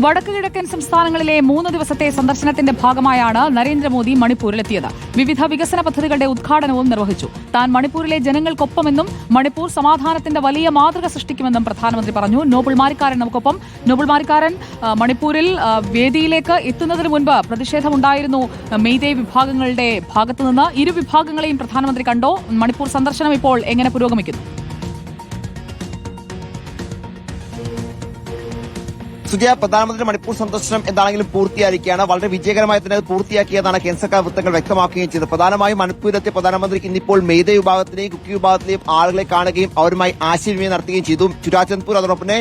വടക്കു കിഴക്കൻ സംസ്ഥാനങ്ങളിലെ മൂന്ന് ദിവസത്തെ സന്ദർശനത്തിന്റെ ഭാഗമായാണ് നരേന്ദ്രമോദി മണിപ്പൂരിലെത്തിയത്. വിവിധ വികസന പദ്ധതികളുടെ ഉദ്ഘാടനവും നിർവഹിച്ചു. താൻ മണിപ്പൂരിലെ ജനങ്ങൾക്കൊപ്പമെന്നും മണിപ്പൂർ സമാധാനത്തിന്റെ വലിയ മാതൃക സൃഷ്ടിക്കുമെന്നും പ്രധാനമന്ത്രി പറഞ്ഞു. നോബിൾ മാരിക്കാരൻ നമുക്കൊപ്പം. നോബിൾ മാരിക്കാരൻ മണിപ്പൂരിൽ വേദിയിലേക്ക് എത്തുന്നതിന് മുൻപ് പ്രതിഷേധമുണ്ടായിരുന്നു. മെയ്തേ വിഭാഗങ്ങളുടെ ഭാഗത്തുനിന്ന് ഇരു വിഭാഗങ്ങളെയും പ്രധാനമന്ത്രി കണ്ടോ. മണിപ്പൂർ സന്ദർശനം ഇപ്പോൾ എങ്ങനെ പുരോഗമിക്കുന്നു? സുജയ പ്രധാനമന്ത്രി മണിപ്പൂർ സന്ദർശനം എന്താണെങ്കിലും പൂർത്തിയായിരിക്കുകയാണ്. വളരെ വിജയകരമായി തന്നെ അത് പൂർത്തിയാക്കിയതാണ് കേന്ദ്ര സർക്കാർ വൃത്തങ്ങൾ വ്യക്തമാക്കുകയും ചെയ്തത്. പ്രധാനമായും മണിപ്പൂരിലെത്തിയ പ്രധാനമന്ത്രി ഇന്നിപ്പോൾ മെയ്ത വിഭാഗത്തിലെയും കുക്കി വിഭാഗത്തിലെയും ആളുകളെ കാണുകയും അവരുമായി ആശയവിനിമയം നടത്തുകയും ചെയ്തു. ചുരാചന്ദ്പൂർ അതോടൊപ്പം തന്നെ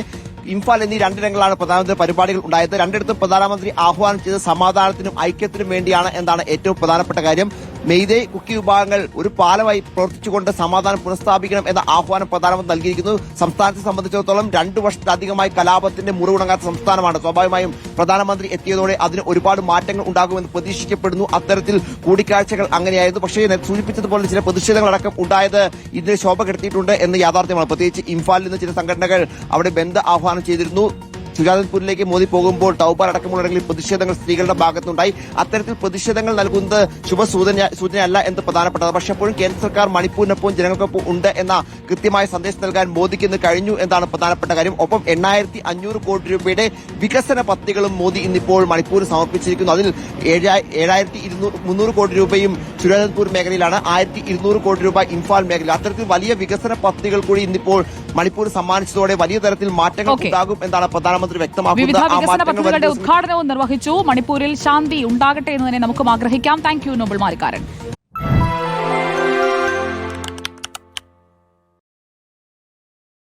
ഇംഫാൽ എന്നീ രണ്ടിടങ്ങളാണ് പ്രധാനമന്ത്രി പരിപാടികൾ ഉണ്ടായത്. രണ്ടിടത്തും പ്രധാനമന്ത്രി ആഹ്വാനം ചെയ്ത് സമാധാനത്തിനും ഐക്യത്തിനും വേണ്ടിയാണ് എന്നാണ് ഏറ്റവും പ്രധാനപ്പെട്ട കാര്യം. മെയ്തേ കുക്കി വിഭാഗങ്ങൾ ഒരു പാലമായി പ്രവർത്തിച്ചുകൊണ്ട് സമാധാനം പുനഃസ്ഥാപിക്കണം എന്ന ആഹ്വാനം പ്രധാനമന്ത്രി നൽകിയിരിക്കുന്നു. സംസ്ഥാനത്തെ സംബന്ധിച്ചിടത്തോളം രണ്ടു വർഷത്തിലധികമായി കലാപത്തിന്റെ മുറിവുണങ്ങാത്ത സംസ്ഥാനമാണ്. സ്വാഭാവികമായും പ്രധാനമന്ത്രി എത്തിയതോടെ അതിന് ഒരുപാട് മാറ്റങ്ങൾ ഉണ്ടാകുമെന്ന് പ്രതീക്ഷിക്കപ്പെടുന്നു. അത്തരത്തിൽ കൂടിക്കാഴ്ചകൾ അങ്ങനെയായിരുന്നു. പക്ഷേ സൂചിപ്പിച്ചതുപോലെ ചില പ്രതിഷേധങ്ങളടക്കം ഉണ്ടായത് ഇതിന് ശോഭ കെടുത്തിയിട്ടുണ്ട് എന്ന് യാഥാർത്ഥ്യമാണ്. പ്രത്യേകിച്ച് ഇംഫാലിൽ നിന്ന് ചില സംഘടനകൾ അവിടെ ബന്ധ ആഹ്വാനം ചെയ്തിരുന്നു. സുജാതപൂരിലേക്ക് മോദി പോകുമ്പോൾ ടൌബാർ അടക്കമുള്ളിടങ്ങളിൽ പ്രതിഷേധങ്ങൾ സ്ത്രീകളുടെ ഭാഗത്തുണ്ടായി. അത്തരത്തിൽ പ്രതിഷേധങ്ങൾ നൽകുന്നത് ശുഭസൂചന സൂചനയല്ല എന്ന് പ്രധാനപ്പെട്ടത്. പക്ഷേ എപ്പോഴും കേന്ദ്ര സർക്കാർ മണിപ്പൂരിനൊപ്പം ജനങ്ങൾക്കൊപ്പം ഉണ്ട് എന്ന കൃത്യമായ സന്ദേശം നൽകാൻ മോദിക്ക് ഇന്ന് കഴിഞ്ഞു എന്നാണ് പ്രധാനപ്പെട്ട കാര്യം. ഒപ്പം എണ്ണായിരത്തി അഞ്ഞൂറ് കോടി രൂപയുടെ വികസന പദ്ധതികളും മോദി ഇന്നിപ്പോൾ മണിപ്പൂർ സമർപ്പിച്ചിരിക്കുന്നു. അതിൽ ഏഴാ- ഏഴായിരത്തി ഇരുന്നൂറ് മുന്നൂറ് കോടി രൂപയും സുരേന്ദ്രപൂർ മേഖലയിലാണ്. ആയിരത്തി ഇരുന്നൂറ് കോടി രൂപ ഇംഫാൽ മേഖല അത്തരത്തിൽ വലിയ വികസന പദ്ധതികൾ കൂടി ഇന്നിപ്പോൾ മണിപ്പൂർ സമ്മാനിച്ചതോടെ വലിയ തരത്തിൽ മാറ്റങ്ങൾ ഉണ്ടാകും എന്നാണ് പ്രധാനമന്ത്രി വിവിധ വ്യക്തമാക്കുന്ന വികസന പദ്ധതികളുടെ ഉദ്ഘാടനവും നിർവഹിച്ചു. മണിപ്പൂരിൽ ശാന്തി ഉണ്ടാകട്ടെ എന്ന് തന്നെ നമുക്ക് ആഗ്രഹിക്കാം. Thank you Noble Marikkaran